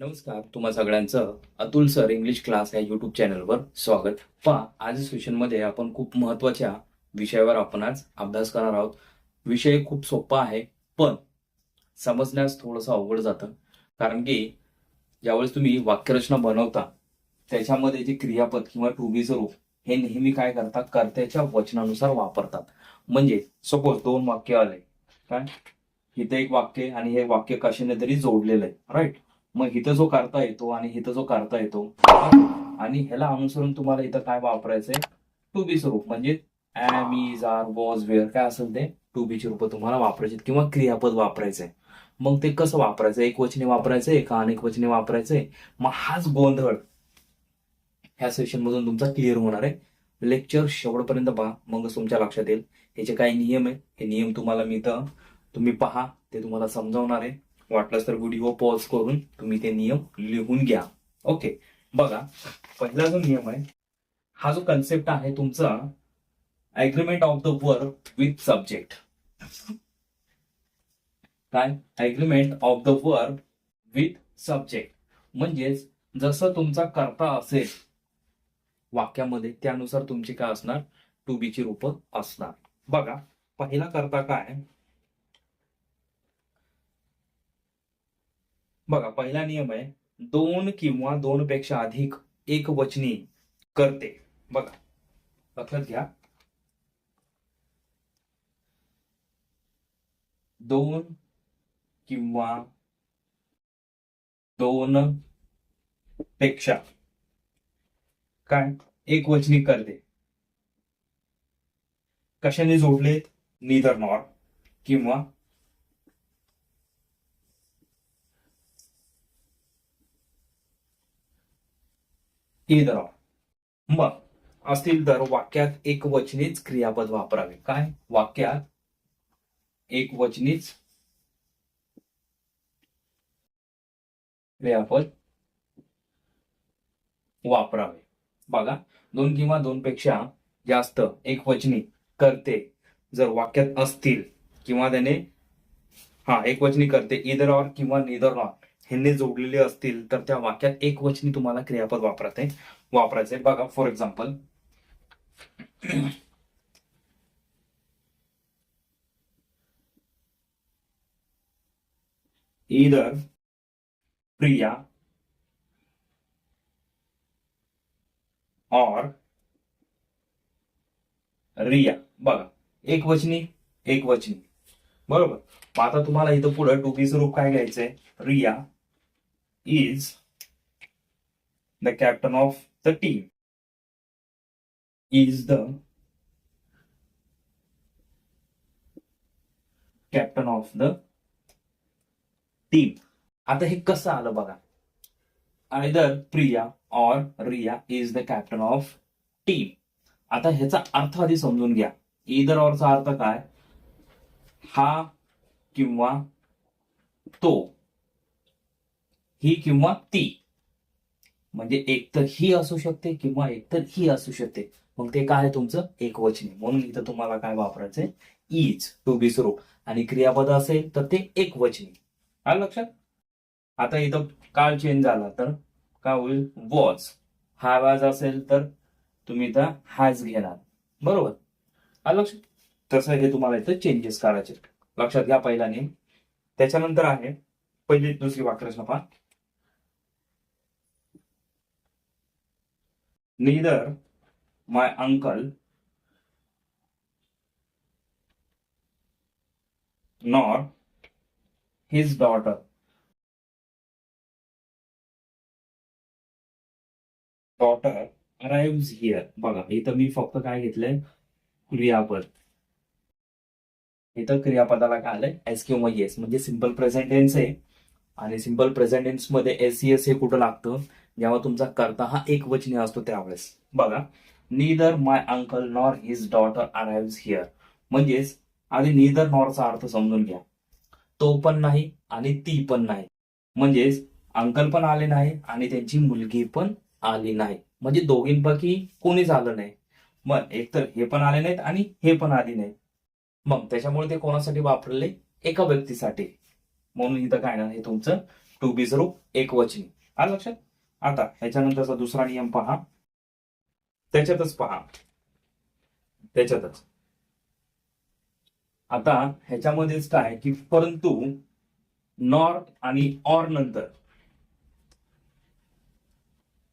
नमस्कार तुम्हा सगळ्यांचं अतुल सर इंग्लिश क्लास या युट्यूब चॅनलवर स्वागत. पहा आज सेशनमध्ये आपण खूप महत्त्वाच्या विषयावर आपण आज अभ्यास करणार आहोत. विषय खूप सोपा आहे पण समजण्यास थोडंसं अवघड जातं. कारण की ज्यावेळेस तुम्ही वाक्यरचना बनवता त्याच्यामध्ये जे क्रियापद किंवा टू बीचं रूप हे नेहमी काय करतात? कर्त्याच्या वचनानुसार वापरतात. म्हणजे सपोज दोन वाक्य आले. काय? इथे एक वाक्य आणि हे वाक्य कशाने तरी जोडलेलं आहे राईट मग इथं जो करता येतो आणि इथं जो करता येतो आणि ह्याला अनुसरून तुम्हाला इथं काय वापरायचंय? टू बी स्वरूप म्हणजे am is are was were काय असेल ते टू बी रूप तुम्हाला वापरायचे किंवा क्रियापद वापरायचंय. मग ते कसं वापरायचं एक वचने वापरायचंय का अनेक वचने वापरायचंय. मग हाच गोंधळ ह्या सेशन मधून तुमचा क्लिअर होणार आहे. लेक्चर शेवटपर्यंत पहा. मगच तुमच्या लक्षात येईल. ह्याचे काही नियम आहे हे नियम तुम्हाला मी इथं तुम्ही पहा. ते तुम्हाला समजावणार आहे. वाटलंच तर व्हिडिओ पॉज करून तुम्ही ते नियम लिहून घ्या. ओके बघा पहिला जो नियम आहे हा जो कन्सेप्ट आहे तुमचा agreement of the work with subject काय? Agreement of the work with subject म्हणजेच जसं तुमचा करता असेल वाक्यामध्ये त्यानुसार तुमची काय असणार? टू बीची रूप असणार. बघा पहिला करता काय? बघा पहिला नियम आहे दोन किंवा दोन पेक्षा अधिक एक वचनी करते. बघा लक्षात घ्या. दोन किंवा दोन पेक्षा काय? एक वचनी करते. कशाने जोडलेत निदर नॉर किंवा either मग असतील तर वाक्यात एक वचनीच क्रियापद वापरावे. काय? वाक्यात एक वचनीच क्रियापद वापरावे. बघा दोन किंवा दोन पेक्षा जास्त एक वचनी करते जर वाक्यात असतील किंवा त्याने हा एक वचनी करते इदर ऑर किंवा निदर नॉट ह्यांनी जोडलेले असतील तर त्या वाक्यात एक वचनी तुम्हाला क्रियापद वापरते. वापरायचे बघा for example either Priya or Riya बघा एक वचनी एक वचनी. बरोबर? मग आता तुम्हाला इथं पुढं टू बीचं रूप काय घ्यायचंय? Riya is the captain of the team is the captain of the team आता हे कसं आलं बघा. Either Priya or Riya is the captain of team आता ह्याचा अर्थ आधी समजून घ्या. इदर ऑरचा अर्थ काय? हा किंवा तो. ही किंवा ती. म्हणजे एक तर ही असू शकते किंवा एक तर ही असू शकते. मग ते काय आहे तुमचं? एकवचनी. म्हणून इथं तुम्हाला काय वापरायचंय? इज टू बी सुरू आणि क्रियापद असेल तर ते एकवचनी. आलं लक्षात? आता इथं काळ चेंज झाला तर काय होईल? वॉज हा वाज असेल तर तुम्ही इथं हॅज घेणार. बरोबर? आलं लक्षात? तसं हे तुम्हाला इथं चेंजेस करायचे लक्षात घ्या पहिला नेम. त्याच्यानंतर आहे पहिली दुसरी वाक्यरचना पहा. Neither my uncle nor his daughter. Daughter arrives here. बघा इथं मी फक्त काय घेतलंय? क्रियापद. इथं क्रियापदाला काय आलंय? एस किंवा येस म्हणजे सिम्पल प्रेझेंट टेन्स आहे. आणि सिंपल प्रेझेंट टेन्समध्ये एस एस हे कुठं लागतं? जेव्हा तुमचा करता हा एक वचनी असतो त्यावेळेस. बघा neither my uncle nor his daughter arrive here म्हणजेच आधी नीदर नॉरचा अर्थ समजून घ्या. तो पण नाही आणि ती पण नाही. म्हणजेच अंकल पण आले नाही आणि त्यांची मुलगी पण आली नाही. म्हणजे दोघींपैकी कोणीच आलं नाही. मग एकतर हे पण आले नाहीत आणि हे पण आली नाही मग त्याच्यामुळे ते कोणासाठी वापरले? एका व्यक्तीसाठी. म्हणून इथं काय ना हे तुमचं टू बी रूप एक वचनी आलं लक्षात? आता ह्याच्यानंतरचा दुसरा नियम पहा. त्याच्यातच पहा. त्याच्यातच. आता ह्याच्यामध्येच काय की परंतु नॉर आणि ऑर नंतर.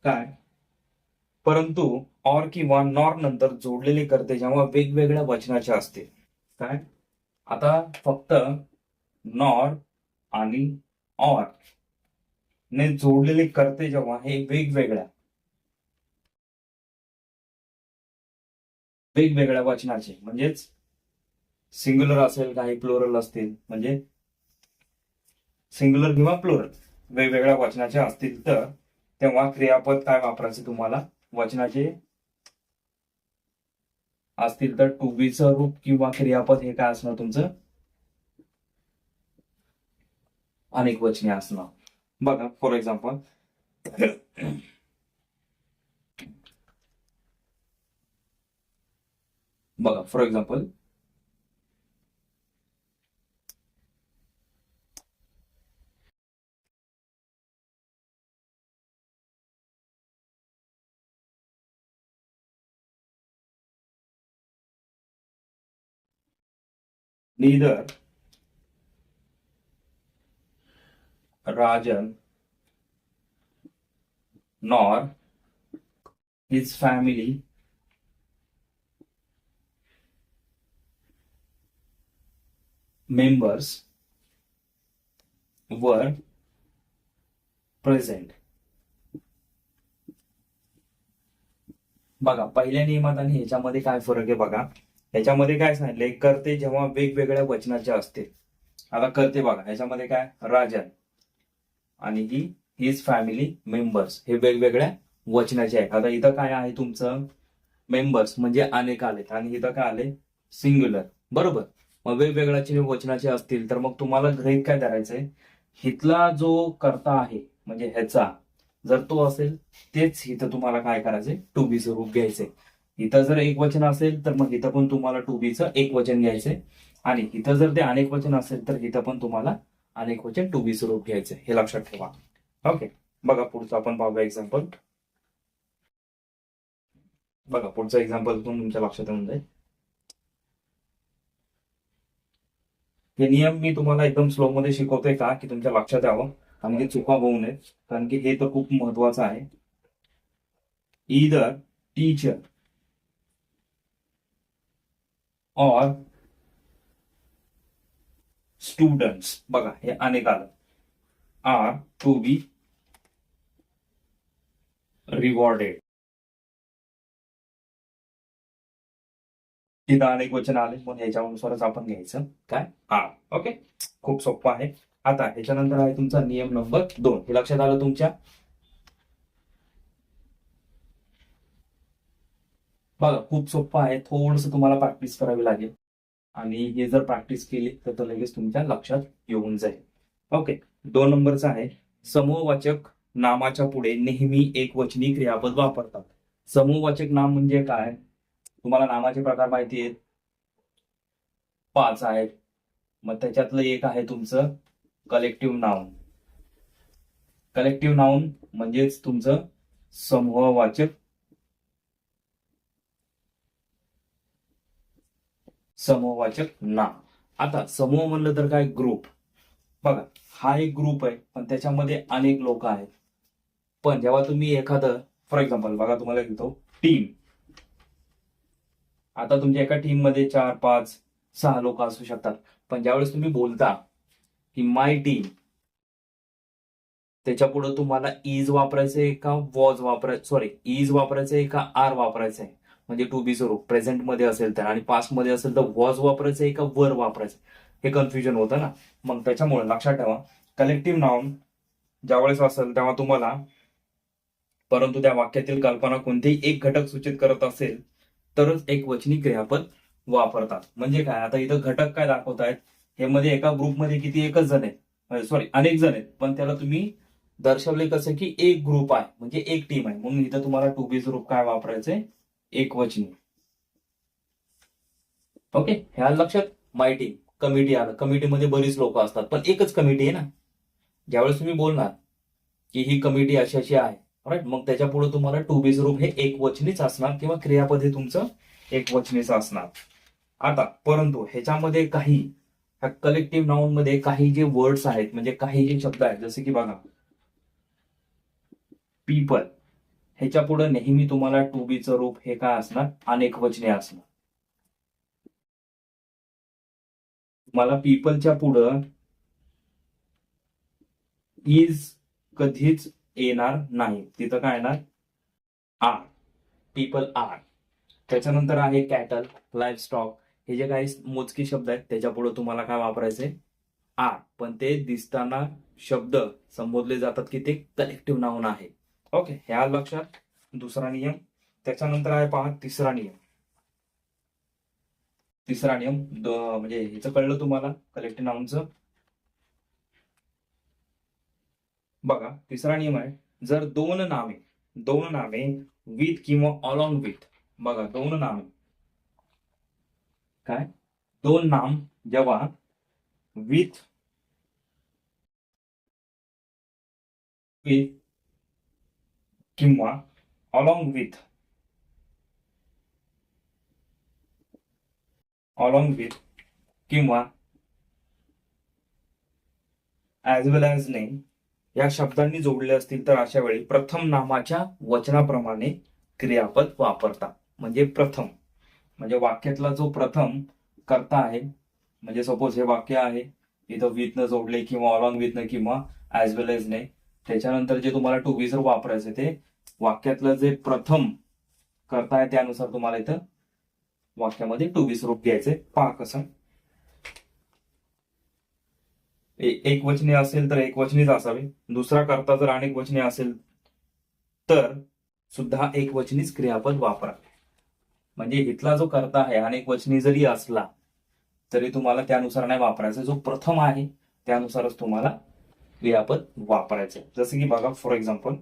काय? परंतु ऑर किंवा नॉर नंतर जोडलेले करते जेव्हा वेगवेगळ्या वचनाचे असते. काय? आता फक्त नॉर आणि ऑर ने जोडलेले करते जेव्हा हे वेगवेगळ्या वेगवेगळ्या वचनाचे म्हणजेच सिंग्युलर असेल काही प्लोरल असतील म्हणजे सिंग्युलर किंवा प्लोरल वेगवेगळ्या वचनाचे असतील तर तेव्हा क्रियापद काय वापरायचे तुम्हाला? वचनाचे असतील तर टू बीचं रूप किंवा क्रियापद हे काय असणार तुमचं? अनेक वचने असणार बघा फॉर एक्झाम्पल बघा for example neither Rajan nor his family members were present. बघा पहिल्या नियमात आणि ह्याच्यामध्ये काय फरक आहे बघा. ह्याच्यामध्ये काय सांगितलंय? करते जेव्हा वेगवेगळ्या वचनाचे असते. आता करते बघा ह्याच्यामध्ये काय? राजन. आणि ही हिज फॅमिली मेंबर्स हे वेगवेगळ्या वचनाचे आहेत. आता इथं काय आहे तुमचं? मेंबर्स म्हणजे अनेक आलेत. आणि इथं काय आले? सिंग्युलर बरोबर? मग वेगवेगळ्याचे वचनाचे असतील तर मग तुम्हाला ग्रहित काय करायचंय हितला जो करता आहे म्हणजे ह्याचा जर तो असेल तेच इथं तुम्हाला काय करायचंय? टू बीचं रूप घ्यायचंय. इथं जर एक वचन असेल तर मग इथं पण तुम्हाला टू बीचं एक वचन घ्यायचंय. आणि इथं जर ते अनेक वचन असेल तर इथं पण तुम्हाला अनेक वचन टू बीचं रूप घ्यायचंय हे लक्षात ठेवा. ओके बघा पुढचं आपण पाहूया एक्झाम्पल बघा पुढचं एक्झाम्पल पण तुमच्या लक्षात येऊन जाईल. हे नियम मी तुम्हाला एकदम स्लो मध्ये शिकवतोय का की तुमच्या लक्षात यावं. कारण की चुका होऊ नये कारण की हे तर खूप महत्वाचं आहे. इदर टीचर और स्टुडंट्स बघा हे अनेक आलं. आर टू बी रिवॉर्डेड तिथं अनेक वचन आले पण याच्यानुसारच आपण घ्यायचं. काय? आर ओके खूप सोपं आहे. आता ह्याच्यानंतर आहे तुमचा नियम नंबर दोन. हे लक्षात आलं तुमच्या? बघा खूप सोपं आहे. थोडस तुम्हाला प्रॅक्टिस करावी लागेल. आणि हे जर प्रॅक्टिस केली तर तो लगेच तुमच्या लक्षात येऊन जाईल. ओके दोन नंबरचा आहे. समूहवाचक नामाच्या पुढे नेहमी एक वचनी क्रियापद वापरतात. समूहवाचक नाम म्हणजे काय? तुम्हाला नामाचे प्रकार माहिती आहेत. पाच आहेत. मग त्याच्यातलं एक आहे तुमचं कलेक्टिव्ह नाउन कलेक्टिव्ह नाउन म्हणजेच तुमचं समूहवाचक समूहवाचक नाम आता समूह म्हणलं तर काय? ग्रुप बघा हा एक ग्रुप आहे पण त्याच्यामध्ये अनेक लोक आहेत. पण जेव्हा तुम्ही एखादं फॉर एक्झाम्पल बघा तुम्हाला घेतो टीम आता तुमच्या एका टीममध्ये चार पाच सहा लोक असू शकतात. पण ज्यावेळेस तुम्ही बोलता की माय टीम त्याच्या पुढे तुम्हाला इज वापरायचंय का वॉज वापरायचं सॉरी इज वापरायचंय का आर वापरायचंय? म्हणजे टू बी स्वरूप प्रेझेंटमध्ये असेल तर. आणि पास्टमध्ये असेल तर वॉज वापरायचं का वर वापरायचं हे कन्फ्युजन होतं ना. मग त्याच्यामुळे लक्षात ठेवा कलेक्टिव्ह नाउन ज्यावेळेस असेल तेव्हा तुम्हाला परंतु त्या वाक्यातील कल्पना कोणतेही एक घटक सूचित करत असेल तरच एक वचनी क्रियापद वापरतात. म्हणजे काय? आता इथं घटक काय दाखवत आहेत हे मध्ये एका ग्रुपमध्ये किती एकच जण आहेत? सॉरी अनेक जण आहेत. पण त्याला तुम्ही दर्शवले कसं की एक ग्रुप आहे. म्हणजे एक टीम आहे. म्हणून इथं तुम्हाला टू बी ग्रुप काय वापरायचंय? एकवचनी ओके ह्या लक्षात मायटी कमिटी आलं. कमिटीमध्ये बरीच लोक असतात पण एकच कमिटी आहे ना? ज्यावेळेस तुम्ही बोलणार की ही कमिटी अशी अशी आहे राईट मग त्याच्या पुढे तुम्हाला टू बी रूप हे एक वचनीच असणार किंवा क्रियापद हे तुमचं एक वचनीच असणार. आता परंतु ह्याच्यामध्ये काही ह्या कलेक्टिव्ह नाउनमध्ये काही जे वर्ड्स आहेत म्हणजे काही जे शब्द आहेत जसे की बघा पीपल ह्याच्या पुढे नेहमी तुम्हाला टू बीचं रूप हे काय असणार? अनेक वचने असणार. तुम्हाला पीपलच्या पुढं इज कधीच येणार नाही. तिथं काय येणार? आर पीपल आर त्याच्यानंतर आहे कॅटल लाईफ स्टॉक हे जे काही मोजके शब्द आहेत त्याच्या पुढे तुम्हाला काय वापरायचे आर पण ते दिसताना शब्द संबोधले जातात की ते कलेक्टिव्ह नाऊन आहे. ओके ह्या लक्षात दुसरा नियम त्याच्यानंतर आहे पहा तिसरा नियम. तिसरा नियम म्हणजे ह्याचं कळलं तुम्हाला कलेक्टिव्ह नाऊनचं बघा तिसरा नियम आहे जर दोन नामे दोन नामे विथ किंवा अलॉंग विथ बघा दोन नामे. काय? दोन नाम जेव्हा विथ विथ किंवा अलॉंग विथ अलॉंग विथ किंवा ॲज वेल ॲज नेम या शब्दांनी जोडले असतील तर अशा वेळी प्रथम नामाच्या वचनाप्रमाणे क्रियापद वापरतात म्हणजे प्रथम. म्हणजे वाक्यातला जो प्रथम करता आहे म्हणजे सपोज हे वाक्य आहे इथं विथ न जोडले किंवा अलॉंग विथनं किंवा ॲज वेल एज ने त्याच्यानंतर जे तुम्हाला टू बी वापरायचं ते वाक्यातलं जे प्रथम करताय त्यानुसार तुम्हाला इथं वाक्यामध्ये टू बी स्वरूप घ्यायचे पहा कसं. एक वचने असेल तर एक वचनेच असावे. दुसरा करता जर अनेक वचने असेल तर सुद्धा एक वचनीच क्रियापद वापरा. म्हणजे इथला जो करता आहे अनेक वचनी जरी असला तरी तुम्हाला त्यानुसार नाही वापरायचं. जो प्रथम आहे त्यानुसारच तुम्हाला क्रियापद वापरायचे जसं की बघा for example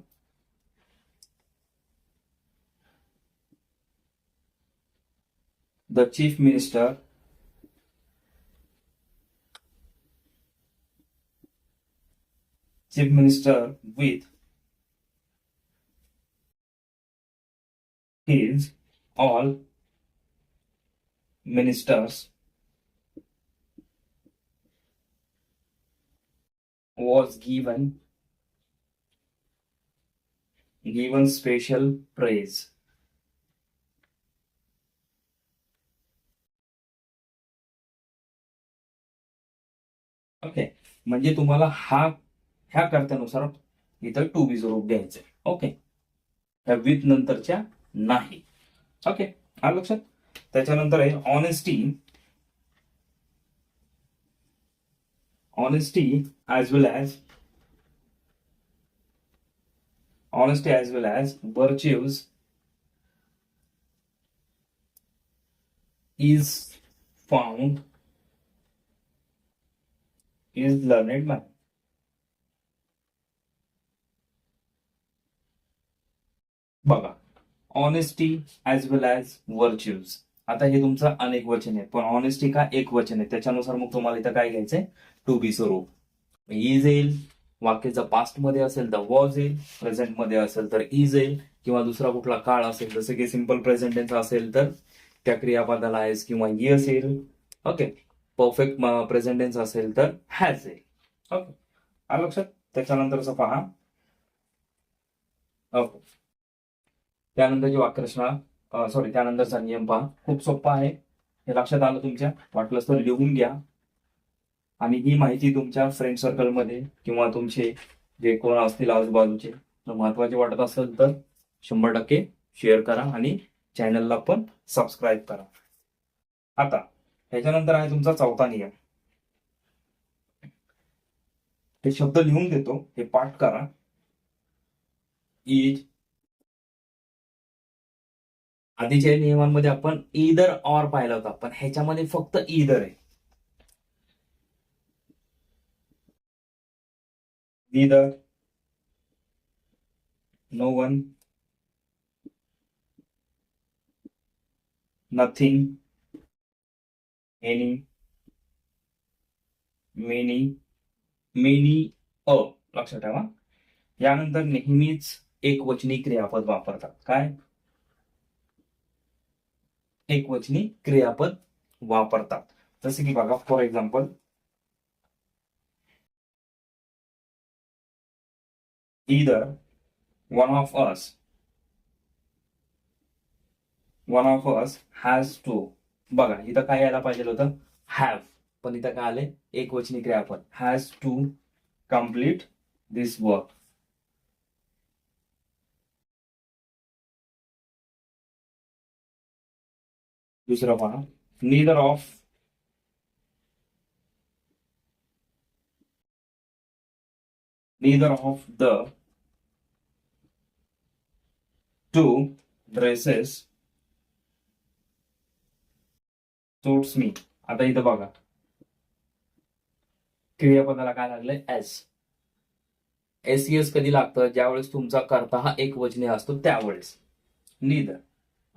the chief minister chief minister with his all ministers was given given special praise. Okay म्हणजे तुम्हाला हा ह्या कर्त्यानुसार इथं टू बी रूप द्यायचं ओके ह्या विथ नंतरच्या नाही. ओके हा लक्षात? त्याच्यानंतर आहे honesty honesty as well as honesty as well as virtues is found is learned by बघा honesty as well as virtues आता हे तुमचं अनेक वचन आहे पण ऑनेस्टी का एक वचन आहे? त्याच्यानुसार मग तुम्हाला इथं काय घ्यायचंय? टू बी स्वरूप इज येईल वाक्याचा पास्टमध्ये असेल तर वॉज येईल प्रेझेंटमध्ये असेल तर इज येईल किंवा दुसरा कुठला काळ असेल जसं की सिंपल प्रेझेंटेन्स असेल तर त्या क्रियापदाला आहेस किंवा येस येईल ओके परफेक्ट प्रेझेंटेन्स असेल तर हॅज येईल ओके आलं लक्षात? त्याच्यानंतरचं पहा. ओके त्यानंतरची वाक्यरचना सॉरी त्यानंतरचा नियम पहा. खूप सोपा आहे. हे लक्षात आलं तुमच्या? वाटलंच तर लिहून घ्या. आणि ही माहिती तुमच्या फ्रेंड सर्कलमध्ये किंवा तुमचे जे कोण असतील आजूबाजूचे महत्त्वाचे वाटत असेल तर शंभर टक्के शेअर करा आणि चॅनलला पण सबस्क्राईब करा. आता ह्याच्यानंतर आहे तुमचा चौथा नियम. हे शब्द लिहून देतो. हे पाठ करा. इज आधीच्या नियमांमध्ये आपण इदर ऑर पाहिला होता पण ह्याच्यामध्ये फक्त इदर आहे. Either no one nothing any many many a लक्षात ठेवा. यानंतर नेहमीच एक वचनी क्रियापद वापरतात. काय? एकवचनी क्रियापद वापरतात. जसे की बघा for example either one of us one of us has to बघा इथं काय यायला पाहिजे होतं? हॅव पण इथं काय आले एक वचनी क्रियापद. Has to complete this work दुसरं पहा neither of neither of the two dresses suits me आता इथं बघा. क्रियापदाला काय लागलंय? एस एस एस कधी लागतं? ज्यावेळेस तुमचा कर्ता हा एक वचने असतो त्यावेळेस. नीदर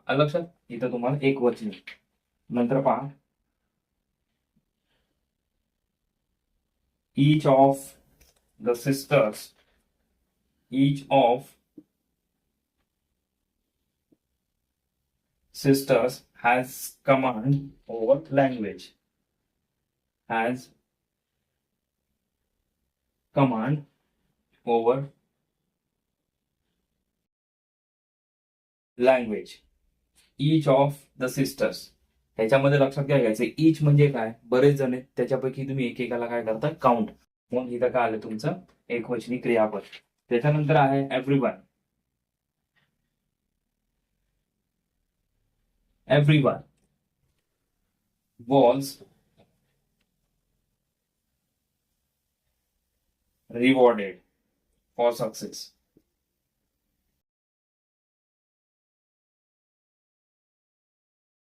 लक्षा इथं तुम्हाला एक वचन नंतर पहा. Each of the sisters each of sisters has command over language has command over language each of the sisters ह्याच्यामध्ये लक्षात काय घ्यायचं इच म्हणजे काय? बरेच जण आहेत. त्याच्यापैकी तुम्ही एकेकाला काय करता? काउंट म्हणून इथं काय आलं तुमचं? एकवचनी क्रियापद. त्याच्यानंतर आहे every one every one was rewarded for success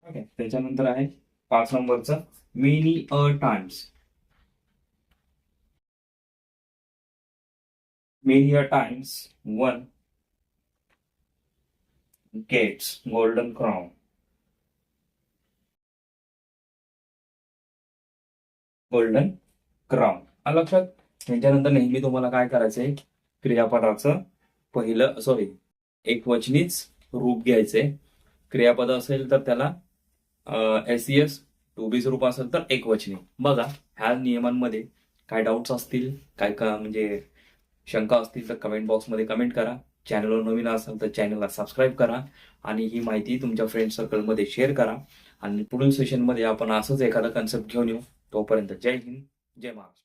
okay त्याच्यानंतर आहे पाच नंबरचं many a times many a times one gets golden crown golden crown लक्षात. त्याच्यानंतर नेहमी तुम्हाला काय करायचंय क्रियापदाचं पहिलं सॉरी एक वचनीच रूप घ्यायचंय क्रियापद असेल तर त्याला S C S to be रूप असेल तर एक वचनी बघा ह्या नियमांमध्ये काय डाऊट्स असतील काय का म्हणजे शंका असतील तर कमेंट बॉक्समध्ये कमेंट करा. चॅनलवर नवीन असाल तर चॅनलला सबस्क्राईब करा आणि ही माहिती तुमच्या फ्रेंड सर्कलमध्ये शेअर करा. आणि पुढील सेशनमध्ये आपण असंच एखादा कन्सेप्ट घेऊन येऊ. तोपर्यंत जय हिंद जय महाराष्ट्र.